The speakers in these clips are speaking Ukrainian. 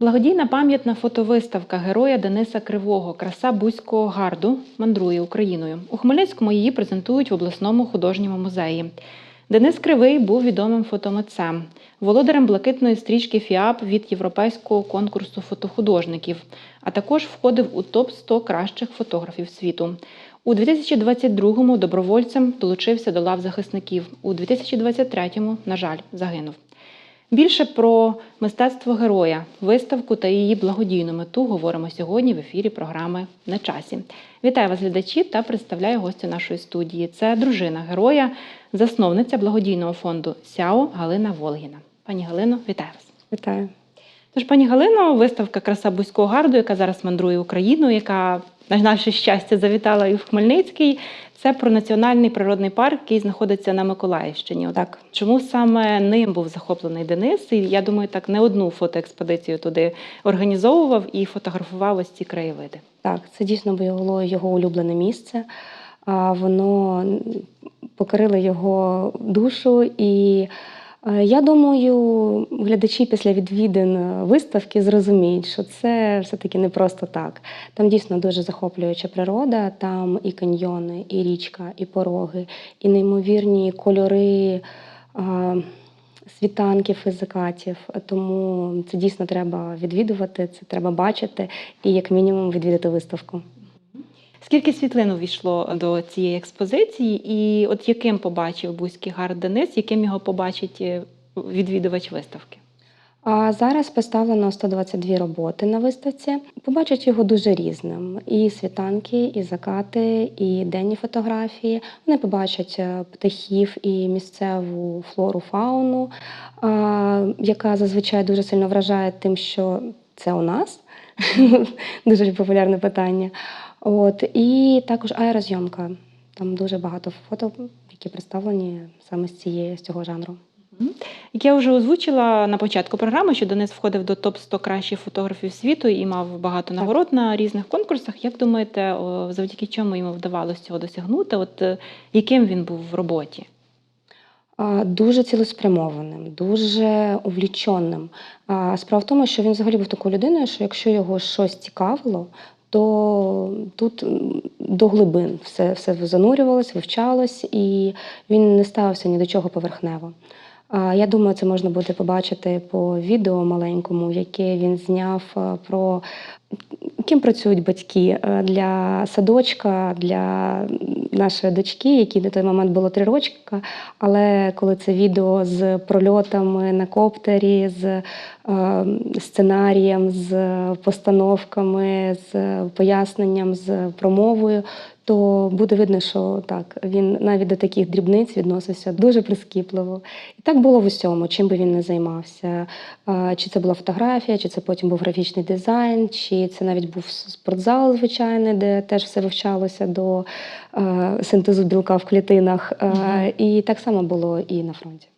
Благодійна пам'ятна фотовиставка героя Дениса Кривого Краса Бузького гарду мандрує Україною. У Хмельницькому її презентують в обласному художньому музеї. Денис Кривий був відомим фотомитцем, володарем блакитної стрічки ФІАП від європейського конкурсу фотохудожників, а також входив у топ 100 кращих фотографів світу. У 2022-му добровольцем долучився до лав захисників. У 2023-му, на жаль, загинув. Більше про мистецтво героя, виставку та її благодійну мету говоримо сьогодні в ефірі програми На часі. Вітаю вас, глядачі, та представляю гостю нашої студії. Це дружина героя, засновниця благодійного фонду Сяо Галина Волгіна. Пані Галино, вітаю вас. Вітаю. Тож, пані Галино, виставка Краса Бузького гарду, яка зараз мандрує Україною, яка на наше щастя завітала і в Хмельницький. Це про національний природний парк, який знаходиться на Миколаївщині. Так. Чому саме ним був захоплений Денис? І я думаю, так не одну фотоекспедицію туди організовував і фотографував ось ці краєвиди. Так, це дійсно було його улюблене місце. Воно покорило його душу. І я думаю, глядачі після відвідин е, виставки зрозуміють, що це все-таки не просто так. Там дійсно дуже захоплююча природа, там і каньйони, і річка, і пороги, і неймовірні кольори. Світанків і закатів, тому це дійсно треба відвідувати, це треба бачити і як мінімум відвідати виставку. Скільки світлин увійшло до цієї експозиції, і от яким побачив Бузький гард Денис, яким його побачить е, відвідувач виставки? А зараз поставлено 122 роботи на виставці. Побачать його дуже різним: і світанки, і закати, і денні фотографії. Вони побачать е, птахів і місцеву флору, фауну, а, яка зазвичай дуже сильно вражає тим, що це у нас. Дуже популярне питання. От і також аерозйомка. Там дуже багато фото, які представлені саме з цієї з цього жанру. Як я вже озвучила на початку програми, що Денис входив до топ 100 кращих фотографів світу і мав багато нагород на різних конкурсах. Як думаєте, завдяки чому йому вдавалося цього досягнути? От е, яким він був в роботі? Дуже цілеспрямованим, дуже увліченим. Справа в тому, що він взагалі був такою людиною, що якщо його щось цікавило, то тут до глибин все, все занурювалось, вивчалось, і він не ставився ні до чого поверхнево. Я думаю, це можна буде побачити по відео маленькому, яке він зняв про ким працюють батьки е, для садочка, для нашої дочки, якій на той момент було три рочка. Але коли це відео з прольотами на коптері, з е, сценарієм, з постановками, з поясненням, з промовою, то буде видно, що так він навіть до таких дрібниць відносився дуже прискіпливо. І так було в усьому, чим би він не займався. Чи це була фотографія, чи це потім був графічний дизайн, чи це навіть був спортзал звичайний, де теж все вивчалося до синтезу білка в клітинах. Е, Мгм. І так само було і на фронті.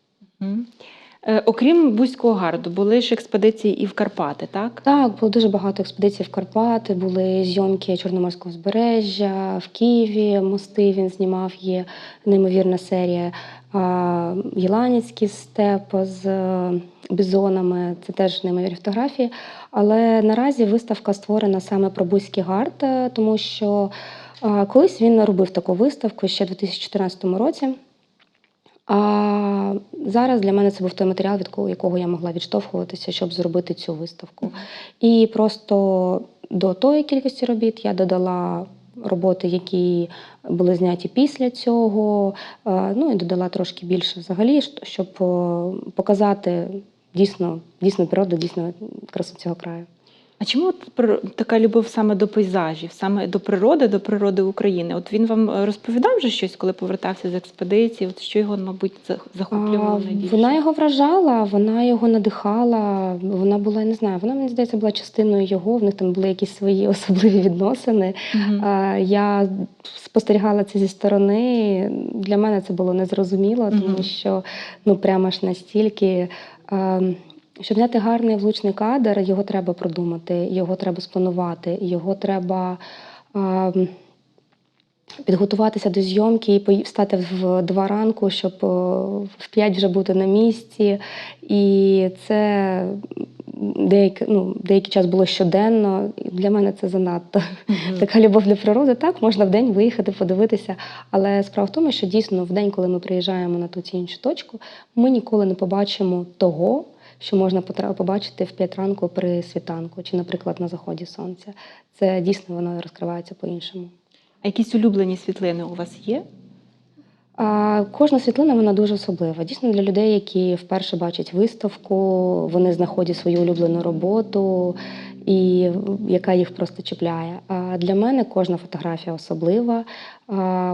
Мгм. Е, Окрім Бузького гарду, були ж експедиції і в Карпати, так? Так, було дуже багато експедицій в Карпати, були зйомки Чорноморського узбережжя, в Києві мости він знімав, є неймовірна серія. А, Єланівський степ з е, бізонами, це теж неймовірні фотографії. Але наразі виставка створена саме про Бузький гард, е, тому що е, колись він робив таку виставку ще в 2014 році. А зараз для мене це був той матеріал, від якого я могла відштовхуватися, щоб зробити цю виставку. І просто до тої кількості робіт я додала роботи, які були зняті після цього. е, Ну і додала трошки більше взагалі, щоб е, показати дійсно, дійсно природу, дійсно красу цього краю. А чому от така любов саме до пейзажів, саме до природи, до природи України? От він вам е, розповідав вже щось, коли повертався з експедиції? От що його, мабуть, за- захоплювало А, найбільше? Вона його вражала, вона його надихала. Вона була, я не знаю, вона мені здається була частиною його. В них там були якісь свої особливі відносини. А, Я спостерігала це зі сторони. Для мене це було незрозуміло, тому що ну прямо ж настільки. Щоб зняти гарний влучний кадр, його треба продумати, його треба спланувати, його треба а, підготуватися до зйомки і встати в два ранку, щоб о, в п'ять вже бути на місці. І це деякий, ну, деякий час було щоденно. Для мене це занадто. Така любов до природи. Так, можна в день виїхати, подивитися. Але справа в тому, що дійсно в день, коли ми приїжджаємо на ту чи іншу точку, ми ніколи не побачимо того, що можна побачити в 5 ранку при світанку, чи, наприклад, на заході сонця. Це дійсно воно розкривається по-іншому. А якісь улюблені світлини у вас є? А, кожна світлина вона дуже особлива. Дійсно, для людей, які вперше бачать виставку, вони знаходять свою улюблену роботу, і яка їх просто чіпляє. А для мене кожна фотографія особлива.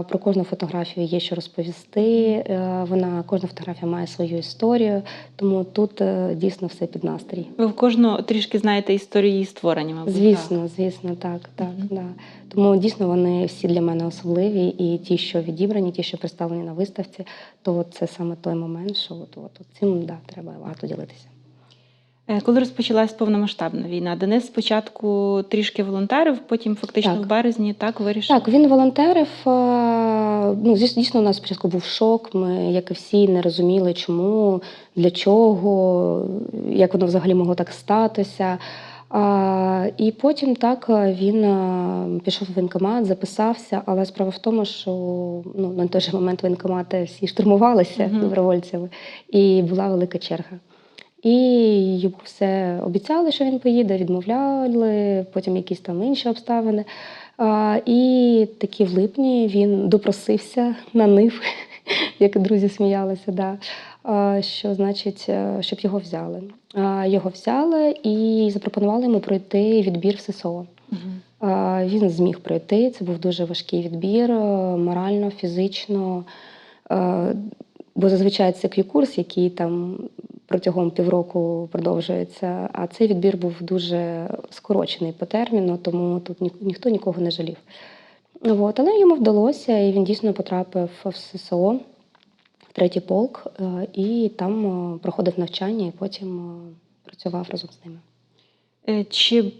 Про кожну фотографію є що розповісти. Е, Вона кожна фотографія має свою історію, тому тут е, дійсно все під настрій. Ви в кожну трішки знаєте історію її створення, мабуть. Звісно, звісно, так, так, Мгм. да. Тому дійсно вони всі для мене особливі, і ті, що відібрані, ті, що представлені на виставці, то це саме той момент, що от, от, от цим да, треба багато ділитися. Е, Коли розпочалась повномасштабна війна, Денис спочатку трішки волонтерив, потім фактично Так. в березні так вирішив. Так, він волонтерив. е, Ну, дійсно, у нас спочатку був шок. Ми, як і всі, не розуміли, чому, для чого, як воно взагалі могло так статися. А, і потім так е, він пішов в воєнкомат, записався, але справа в тому, що ну, на той же момент воєнкомати всі штурмувалися добровольцями, і була велика черга. І йому все обіцяли, що він поїде, відмовляли, потім якісь там інші обставини. А, і таки в липні він допросився на нив, як друзі сміялися, да, а, що значить, е, щоб його взяли. А, Його взяли і запропонували йому пройти відбір в ССО. А, Він зміг пройти. Це був дуже важкий відбір, е, морально, фізично. Е, Бо зазвичай це квікурс, який там протягом півроку продовжується. А цей відбір був дуже скорочений по терміну, тому тут ні- ніхто нікого не жалів. От, але йому вдалося, і він дійсно потрапив в ССО, в третій полк, е, і там е, проходив навчання, і потім е, працював разом з ними. Чи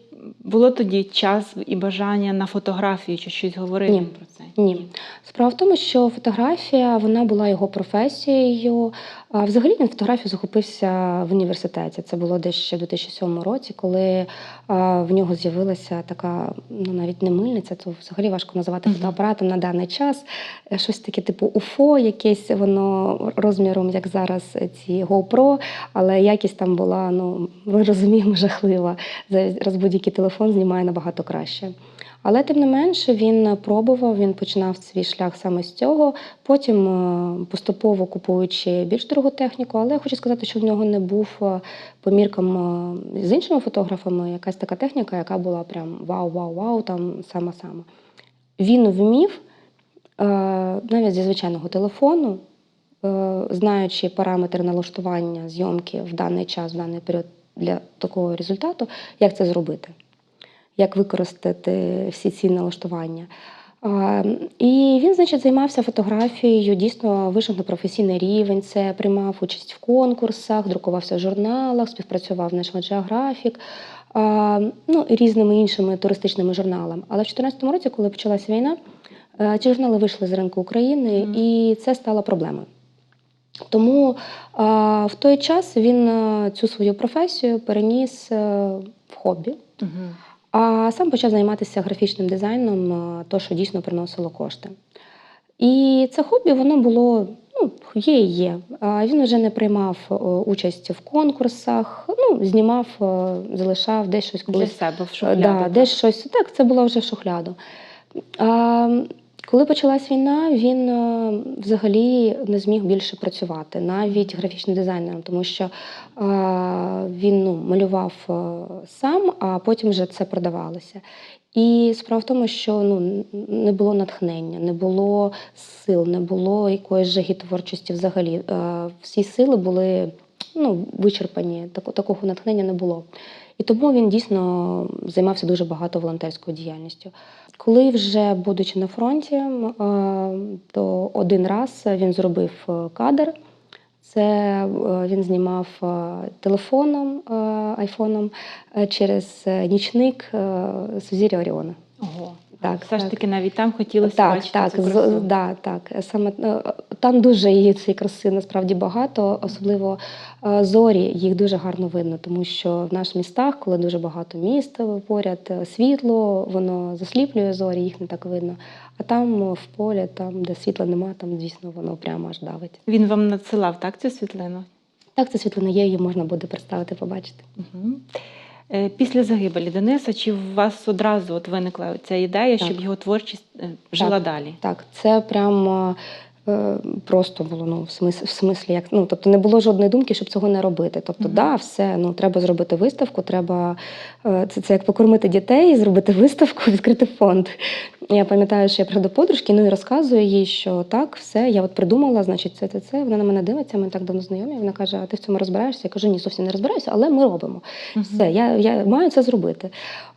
було тоді час і бажання на фотографію, чи щось говорив Ні. про це? Ні. Справа в тому, що фотографія вона була його професією. А взагалі він фотографію захопився в університеті. Це було десь ще в 2007 році, коли в нього з'явилася така, ну навіть не мильниця, це взагалі важко називати фотоапаратом на даний час. Е, Щось таке, типу УФО, якесь воно розміром, як зараз ці GoPro, але якість там була, ну ми розуміємо, жахлива. Зараз будь-який телефон знімає набагато краще. Але тим не менше він пробував, він починав свій шлях саме з цього. Потім е, поступово купуючи більш дорогу техніку, але я хочу сказати, що в нього не був е, по міркам е, з іншими фотографами якась така техніка, яка була прям вау-вау-вау, там сама-сама. Він вмів навіть зі звичайного телефону, знаючи параметри налаштування зйомки в даний час, в даний період для такого результату, як це зробити як використати всі ці налаштування. І він, значить, займався фотографією, дійсно вийшов на професійний рівень. Це приймав участь в конкурсах, друкувався в журналах, співпрацював в National Geographic, ну і різними іншими туристичними журналами. Але в 2014 році, коли почалася війна, е, ці журнали вийшли з ринку України, і це стало проблемою. Тому в той час він е, цю свою професію переніс е, в хобі. Мгм. А сам почав займатися графічним дизайном, е, то, що дійсно приносило кошти. І це хобі воно було ну, є і є. Він вже не приймав участь в конкурсах, ну, знімав, залишав десь щось Для себе в шухляду. Да, десь щось. Так, це було вже в шухляду. А, коли почалась війна, він е, взагалі не зміг більше працювати, навіть графічним дизайнером, тому що він ну, малював е, сам, а потім вже це продавалося. І справа в тому, що ну, не було натхнення, не було сил, не було якоїсь жаги творчості взагалі. Е, Всі сили були ну, вичерпані, такого натхнення не було. І тому він дійсно займався дуже багато волонтерською діяльністю. Коли вже будучи на фронті, е, то один раз він зробив е, кадр. Це е, він знімав телефоном, айфоном через нічник Сузір'я Оріона. Ого. Так, Все ж таки навіть там хотілося Так, бачити так, цю з- да, так. Саме е, там дуже її цієї краси насправді багато, особливо е, зорі, їх дуже гарно видно, тому що в наших містах, коли дуже багато міст поряд, е, світло, воно засліплює зорі, їх не так видно. А там в полі, там, де світла нема, там дійсно воно прямо аж давить. Він вам надсилав так цю світлину? Так, це світлина є, її можна буде представити, побачити. Угу. Після загибелі Дениса, чи у вас одразу от виникла ця ідея, Так. щоб його творчість жила жила далі? Так, це прямо е, просто було ну, в смислі, в смислі, як ну, тобто не було жодної думки, щоб цього не робити. Тобто, Мгм. да, все, ну треба зробити виставку, треба е, це, це як покормити дітей, зробити виставку, відкрити фонд. Я пам'ятаю, що я приходила до подружки, ну і розказую їй, що так, все, я от придумала, значить, це, це, це. Вона на мене дивиться, ми так давно знайомі. Вона каже: А ти в цьому розбираєшся? Я кажу, ні, зовсім не розбираюся, але ми робимо. Мгм. Все, я, я маю це зробити.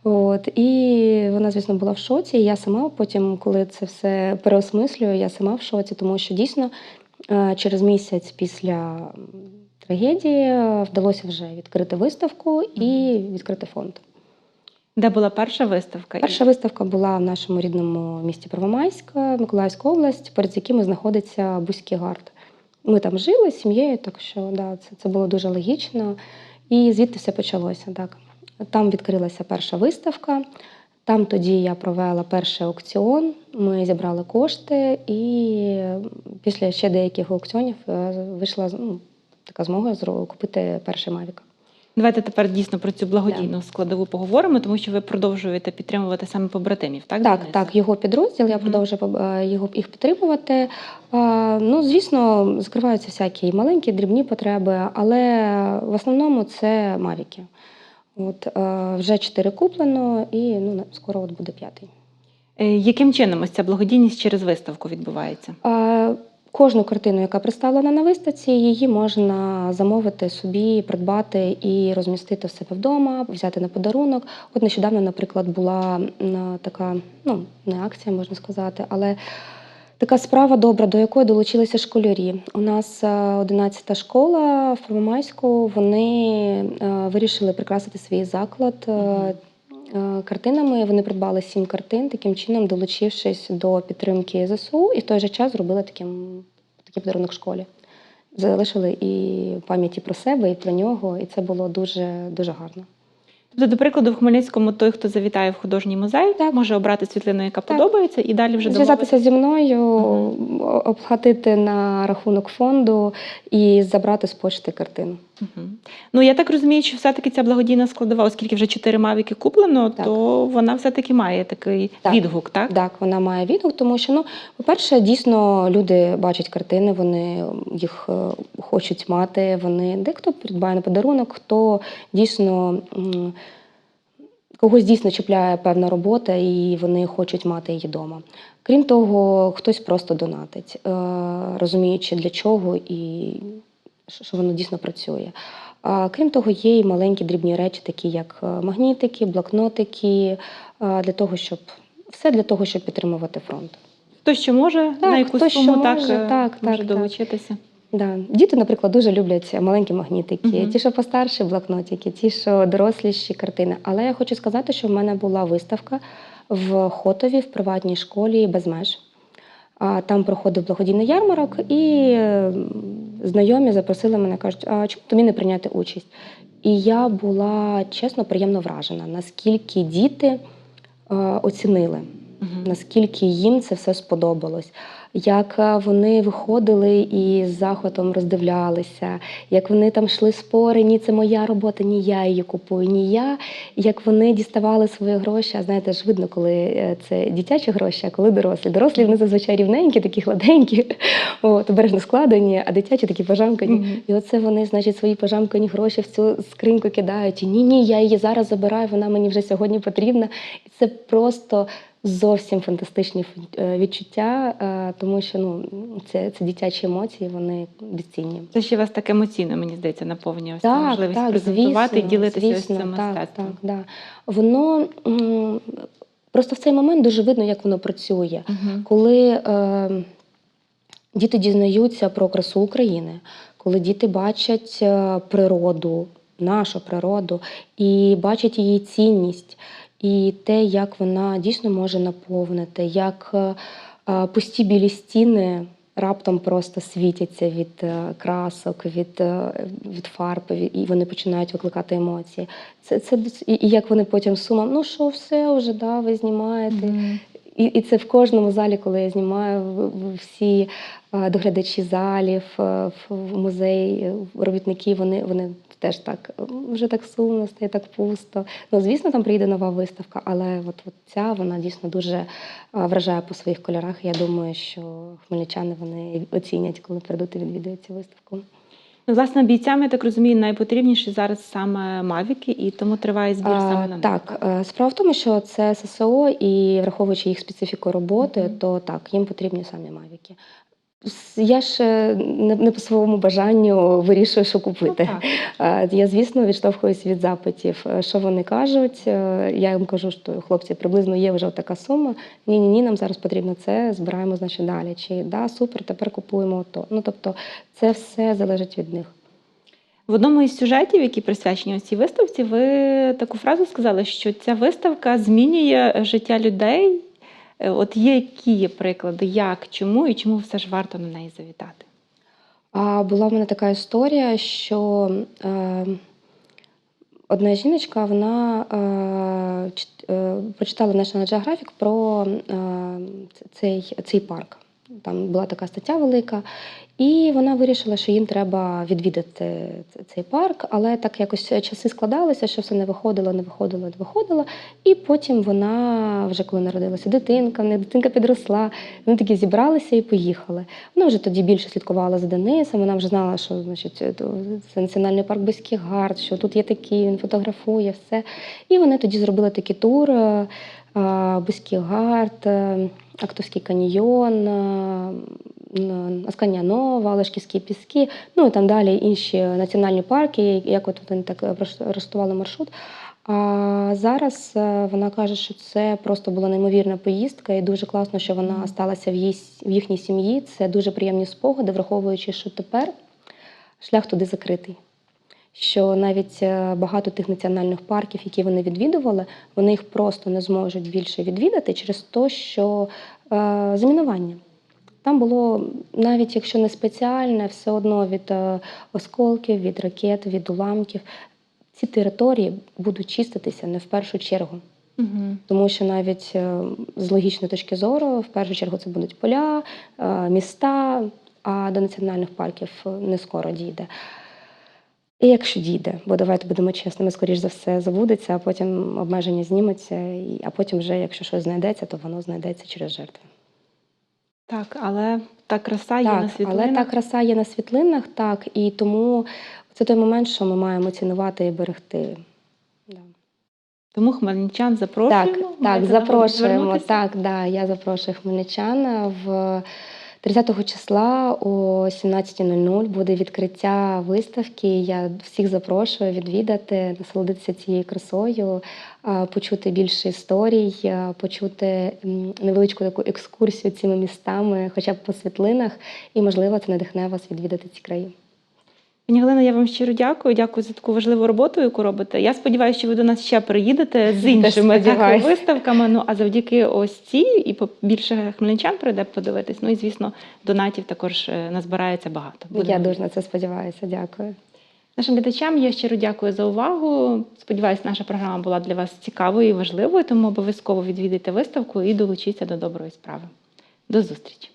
От, і вона, звісно, була в шоці. І я сама потім, коли це все переосмислюю, я сама в шоці, тому що дійсно е, через місяць після трагедії е, вдалося вже відкрити виставку і відкрити фонд. Де була перша виставка? Перша виставка була в нашому рідному місті Первомайськ, Миколаївська область, перед якими знаходиться Бузький гард. Ми там жили з сім'єю, так що да, це, це було дуже логічно. І звідти все почалося. Так. Там відкрилася перша виставка. Там тоді я провела перший аукціон. Ми зібрали кошти, і після ще деяких аукціонів е, вийшла ну, така змога купити перший Мавік. Давайте тепер дійсно про цю благодійну складову поговоримо, тому що ви продовжуєте підтримувати саме побратимів, так? Так, Дениса? так, його підрозділ, я продовжую е, його їх підтримувати. Ну, звісно, закриваються всякі і маленькі, дрібні потреби, але в основному це мавіки. От е, вже чотири куплено, і ну скоро от буде п'ятий. Е, Яким чином ось ця благодійність через виставку відбувається? Кожну картину, яка представлена на виставці, її можна замовити собі, придбати і розмістити в себе вдома, взяти на подарунок. От нещодавно, наприклад, була така, ну не акція, можна сказати, але така справа добра, до якої долучилися школярі. У нас 11-та школа в Первомайську. Вони е, вирішили прикрасити свій заклад. Е, Картинами вони придбали сім картин, таким чином долучившись до підтримки ЗСУ, і в той же час зробили таким такий подарунок школі. Залишили і пам'яті про себе, і про нього, і це було дуже дуже гарно. Тобто, до прикладу, в Хмельницькому той, хто завітає в художній музей, Так. може обрати світлину, яка Так. подобається, і далі вже Зв'язатися зі мною, Мгм. о- обхватити на рахунок фонду і забрати з почти картину. Ну я так розумію, що все-таки ця благодійна складова, оскільки вже чотири мавіки куплено, Так. то вона все-таки має такий Так. відгук, так? Так, вона має відгук, тому що, ну, по-перше, дійсно люди бачать картини, вони їх е, хочуть мати. Вони дехто придбає на подарунок, хто дійсно когось дійсно чіпляє певна робота, і вони хочуть мати її вдома. Крім того, хтось просто донатить, е, розуміючи для чого і що воно дійсно працює. А крім того, є і маленькі дрібні речі, такі як е, магнітики, блокнотики, е, для того, щоб все для того, щоб підтримувати фронт. Хто що може, Так, на яку хто суму так, може, е, так, може так, долучитися. Да. Діти, наприклад, дуже люблять маленькі магнітики. Мгм. Ті, що постарші блокнотики, ті, що доросліші картини. Але я хочу сказати, що в мене була виставка в Хотові в приватній школі без меж. Там проходив благодійний ярмарок, і е, знайомі запросили мене, кажуть, а чому тобі не прийняти участь? І я була чесно приємно вражена, наскільки діти е, оцінили. Наскільки їм це все сподобалось. Як е, вони виходили і з захватом роздивлялися, як вони там йшли спори, ні, це моя робота, ні я її купую, ні я. Як вони діставали свої гроші, а знаєте ж видно, коли е, це дитячі гроші, а коли дорослі. Дорослі вони зазвичай рівненькі, такі гладенькі, от, обережно складені, а дитячі такі пожамкані. Мгм. І оце вони, значить, свої пожамкані гроші в цю скриньку кидають. Ні, ні, я її зараз забираю, вона мені вже сьогодні потрібна. І це просто зовсім фантастичні е, відчуття, е, тому що ну, це, це дитячі емоції, вони безцінні. Це ще вас так емоційно, мені здається, наповнює ось Так, можливість так, презентувати і ділитися звісно, ось цим так, мистецтвом. Так, да. Воно просто в цей момент дуже видно, як воно працює. Мгм. Коли е, діти дізнаються про красу України, коли діти бачать е, природу, нашу природу, і бачать її цінність. І те, як вона дійсно може наповнити, як е, е, пусті білі стіни раптом просто світяться від е, красок, від, від фарб, і- вони починають викликати емоції. Це, це і, як вони потім сумом, ну що, все вже, да, ви знімаєте. І, і це в кожному залі, коли я знімаю, всі доглядачі залів, в музей, робітники, вони, вони теж так вже так сумно, стає так пусто. Ну, звісно, там прийде нова виставка, але от, от ця вона дійсно дуже е, вражає по своїх кольорах. Я думаю, що хмельничани вони оцінять, коли прийдуть і відвідують цю виставку. Ну, власне, бійцям, я так розумію, найпотрібніші зараз саме мавіки, і тому триває збір саме на них. так, е, справа в тому, що це ССО, і враховуючи їх специфіку роботи, Мгм. то так, їм потрібні самі мавіки. Я ж не, по своєму бажанню вирішую, що Ну, купити. так. Е, Я, звісно, відштовхуюсь від запитів. Е, Що вони кажуть? Е, Я їм кажу, що хлопці, приблизно є вже така сума. Ні, ні, ні, нам зараз потрібно це, збираємо, значить, далі. Чи да, супер, тепер купуємо то. Ну тобто, це все залежить від них. В одному із сюжетів, які присвячені цій виставці, ви таку фразу сказали, що ця виставка змінює життя людей. Е, От які є приклади, як, чому і чому все ж варто на неї завітати? А була в мене така історія, що е, одна жіночка вона е, е, прочитала National Geographic про е, цей, цей парк. Там була така стаття велика, і вона вирішила, що їм треба відвідати цей парк, але так якось часи складалися, що все не виходило, не виходило, не виходило. І потім вона, вже коли народилася дитинка, в неї дитинка підросла, вони такі зібралися і поїхали. Вона вже тоді більше слідкувала за Денисом. Вона вже знала, що значить це національний парк Бузький Гард, що тут є такий, він фотографує все. І вони тоді зробили такий тур. Бузький Гард, Актовський каньйон, е, Нова, Олешківські піски, ну і там далі інші національні парки, як от вони так е, розтували маршрут. А зараз вона каже, що це просто була неймовірна поїздка, і дуже класно, що вона сталася в, її, в їхній сім'ї. Це дуже приємні спогади, враховуючи, що тепер шлях туди закритий. Що навіть е, багато тих національних парків, які вони відвідували, вони їх просто не зможуть більше відвідати через те, що е, замінування. Там було, навіть якщо не спеціальне, все одно від е, осколків, від ракет, від уламків. Ці території будуть чиститися не в першу чергу. Угу. Тому що навіть е, з логічної точки зору, в першу чергу, це будуть поля, міста, а до національних парків не скоро дійде. І якщо дійде, бо давайте будемо чесними, скоріш за все забудеться, а потім обмеження знімуться, а потім вже, якщо щось знайдеться, то воно знайдеться через жертви. Так, але та краса є на світлинах. але та краса є на світлинах, так, і тому це той момент, що ми маємо цінувати і берегти. Да. Тому хмельничан запрошуємо. Так, так, запрошуємо. Так, да, я запрошую хмельничан в 30 числа о 17.00 буде відкриття виставки. Я всіх запрошую відвідати, насолодитися цією красою, почути більше історій, почути невеличку таку екскурсію цими містами, хоча б по світлинах, і можливо це надихне вас відвідати ці краї. Пані Галина, я вам щиро дякую. Дякую за таку важливу роботу, яку робите. Я сподіваюся, що ви до нас ще приїдете з іншими так, виставками. Ну а завдяки ось цій і більше хмельничан прийде подивитись. Ну і звісно, донатів також е, назбирається багато. Я дуже на це сподіваюся. Дякую. Нашим глядачам я щиро дякую за увагу. Сподіваюсь, наша програма була для вас цікавою і важливою, тому обов'язково відвідайте виставку і долучіться до доброї справи. До зустрічі!